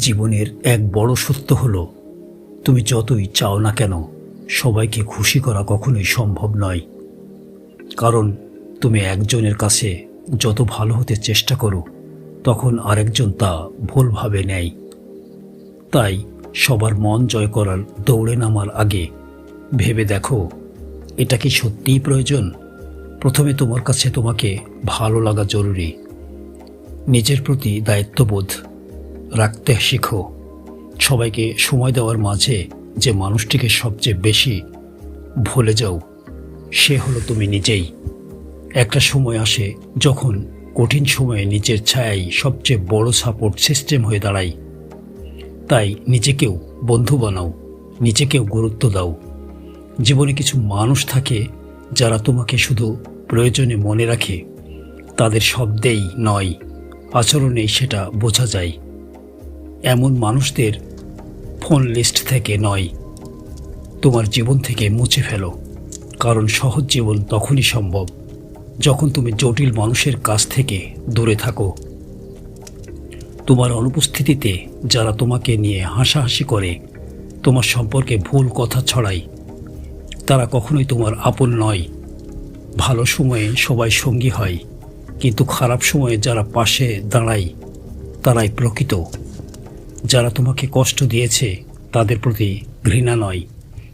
জীবনের এক বড় সত্য হলো, তুমি যতই চাও না কেন, সবাইকে খুশি করা কখনোই সম্ভব নয়। কারণ তুমি একজনের কাছে যত ভালো হতে চেষ্টা করো, তখন আরেকজন তা ভুলভাবে নেয়। তাই সবার মন জয় করার দৌড়ে নামার আগে ভেবে দেখো, এটা কি সত্যিই প্রয়োজন? প্রথমে তোমার কাছে তোমাকে ভালো লাগা জরুরি। নিজের প্রতি দায়িত্ববোধ রাখতে শেখো। সবাইকে সময় দেওয়ার মাঝে যে মানুষটিকে সবচেয়ে বেশি ভুলে যাও, সে হলো তুমি নিজেই। একটা সময় আসে যখন কঠিন সময়ে নিজের ছায়াই সবচেয়ে বড় সাপোর্ট সিস্টেম হয়ে দাঁড়ায়। তাই নিজেকেও বন্ধু বানাও, নিজেকেও গুরুত্ব দাও। জীবনে কিছু মানুষ থাকে যারা তোমাকে শুধু প্রয়োজনে মনে রাখে, তাদের শব্দেই নয়, আচরণেই সেটা বোঝা যায়। এমন মানুষদের ফোন লিস্ট থেকে নয়। তোমার জীবন থেকে মুছে ফেলো। কারণ সহজ জীবন তখনই সম্ভব, যখন তুমি জটিল মানুষের কাছ থেকে দূরে থাকো। তোমার অনুপস্থিতিতে যারা তোমাকে নিয়ে হাসাহাসি করে, তোমার সম্পর্কে ভুল কথা ছড়ায়, তারা কখনোই তোমার আপন নয়। ভালো সময়ে সবাই সঙ্গী হয়, কিন্তু খারাপ সময়ে যারা পাশে দাঁড়ায়, তারাই প্রকৃত। যারা তোমাকে কষ্ট দিয়েছে, তাদের প্রতি ঘৃণা নয়,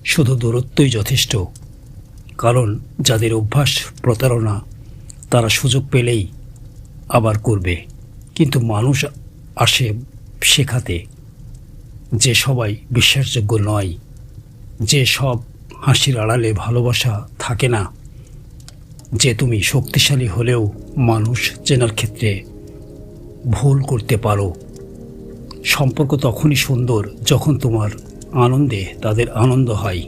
শুধু দূরত্বই যথেষ্ট। কারণ যাদের অভ্যাস, প্রতারণা, তারা সুযোগ পেলেই আবার করবে। কিন্তু মানুষ আসে শেখাতে, যে সবাই বিশ্বাসযোগ্য নয়, যে সব হাসির আড়ালে ভালোবাসা থাকে না, যে তুমি শক্তিশালী হলেও মানুষ চেনার ক্ষেত্রে ভুল করতে পারো। সম্পর্ক তখনই সুন্দর যখন তোমার আনন্দে তাদের আনন্দ হয়।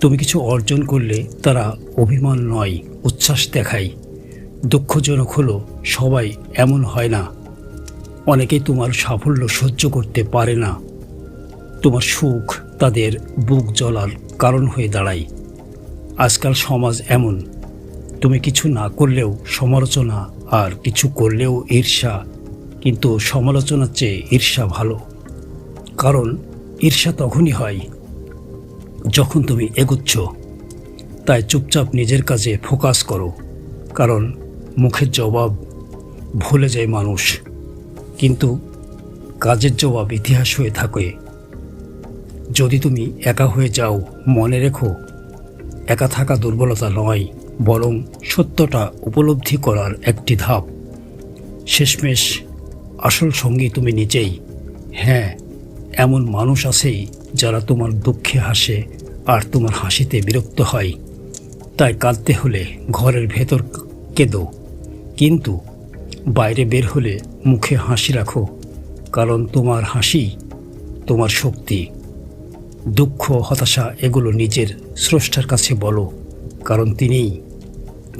তুমি কিছু অর্জন করলে তারা অভিমান নয়, উচ্ছ্বাস দেখায়। দুঃখজনক হলো সবাই এমন হয় না। অনেকেই তোমার সাফল্য সহ্য করতে পারে না। তোমার সুখ তাদের বুক জ্বলার কারণ হয়ে দাঁড়ায়। আজকাল সমাজ এমন। তুমি কিছু না করলেও সমালোচনা আর কিছু করলেও ঈর্ষা কিন্তু সমালোচনার চেয়ে ঈর্ষা ভালো। কারণ ঈর্ষা তখনই হয় যখন তুমি এগুচ্ছ। তাই চুপচাপ নিজের কাজে ফোকাস করো, কারণ মুখের জবাব ভুলে যায় মানুষ। কিন্তু কাজের জবাব ইতিহাস হয়ে থাকে। যদি তুমি একা হয়ে যাও মনে রেখো, একা থাকা দুর্বলতা নয়, বরং সত্যটা উপলব্ধি করার একটি ধাপ। শেষমেশ আসল সঙ্গী তুমি নিজেই। হ্যাঁ এমন মানুষ আছেই যারা তোমার দুঃখে হাসে আর তোমার হাসিতে বিরক্ত হয়। তাই কাঁদতে হলে ঘরের ভেতর কেঁদো। কিন্তু বাইরে বের হলে মুখে হাসি রাখো, কারণ তোমার হাসি তোমার শক্তি। দুঃখ, হতাশা এগুলো নিজের স্রষ্টার কাছে বলো, কারণ তিনিই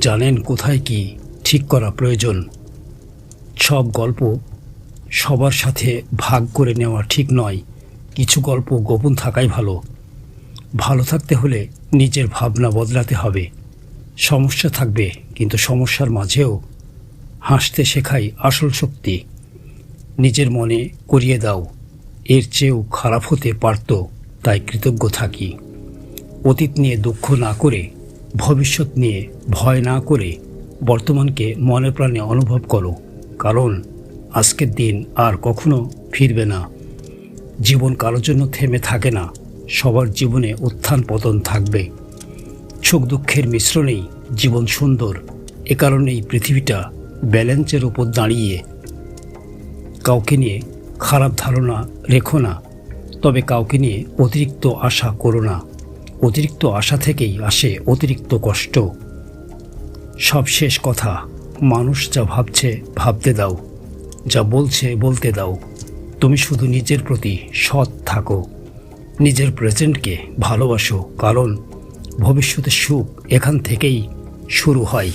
জানেন কোথায় কি ঠিক করা প্রয়োজন। সব গল্প সবার সাথে ভাগ করে নেওয়া ঠিক নয়। কিছু গল্প গোপন থাকাই ভালো। ভালো থাকতে হলে নিজের ভাবনা বদলাতে হবে। সমস্যা থাকবে, কিন্তু সমস্যার মাঝেও হাসতে শেখাই আসল শক্তি। নিজের মনে করিয়ে দাও, এর চেয়েও খারাপ হতে পারত, তাই কৃতজ্ঞ থাকি। অতীত নিয়ে দুঃখ না করে, ভবিষ্যৎ নিয়ে ভয় না করে বর্তমানকে মনে প্রাণে অনুভব করো, কারণ আজকের দিন আর কখনো ফিরবে না। জীবন কারোর জন্য থেমে থাকে না, সবার জীবনে উত্থান পতন থাকবে। সুখ দুঃখের মিশ্রণেই জীবন সুন্দর, এ কারণেই পৃথিবীটা ব্যালেন্সের ওপর দাঁড়িয়ে। কাউকে নিয়ে খারাপ ধারণা রেখো না, তবে কাউকে নিয়ে অতিরিক্ত আশা করো না। অতিরিক্ত আশা থেকেই আসে অতিরিক্ত কষ্ট। সব শেষ কথা, মানুষ যা ভাবছে, ভাবতে দাও। যা বলছে, বলতে দাও। তুমি শুধু নিজের প্রতি সৎ থাকো। নিজের প্রেজেন্টকে ভালোবাসো, কারণ ভবিষ্যতের সুখ এখান থেকেই শুরু হয়।